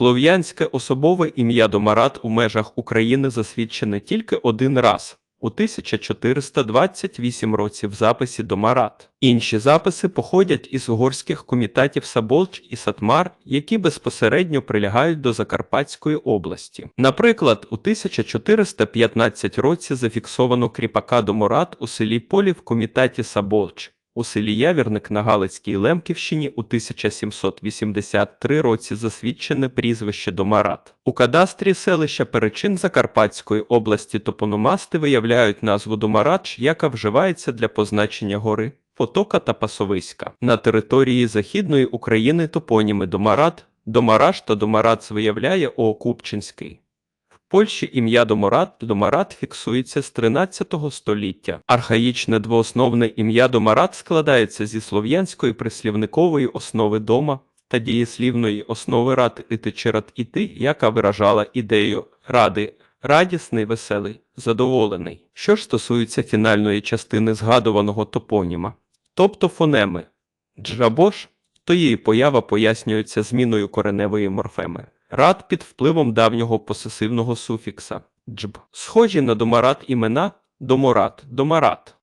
Слов'янське особове ім'я Домарат у межах України засвідчене тільки один раз. У 1428 році в записі Домарат. Інші записи походять із угорських комітатів Саболч і Сатмар, які безпосередньо прилягають до Закарпатської області. Наприклад, у 1415 році зафіксовано кріпака Домарат у селі Полі в комітаті Саболч. У селі Явірник на Галицькій Лемківщині у 1783 році засвідчене прізвище Домарат. У кадастрі селища Перечин Закарпатської області топономасти виявляють назву Домарач, яка вживається для позначення гори, потока та пасовиська. На території Західної України топоніми Домарат, Домараш та Домарац виявляє Оокупчинський. Польщі ім'я Домарат Домарат фіксується з 13 століття. Архаїчне двоосновне ім'я Домарат складається зі слов'янської прислівникової основи дома та дієслівної основи рад іти чи рад іти, яка виражала ідею ради, радісний, веселий, задоволений. Що ж стосується фінальної частини згадуваного топоніма, тобто фонеми джабош, то її поява пояснюється зміною кореневої морфеми. Рад під впливом давнього посесивного суфікса джб. Схожі на домарат імена доморат, домарат.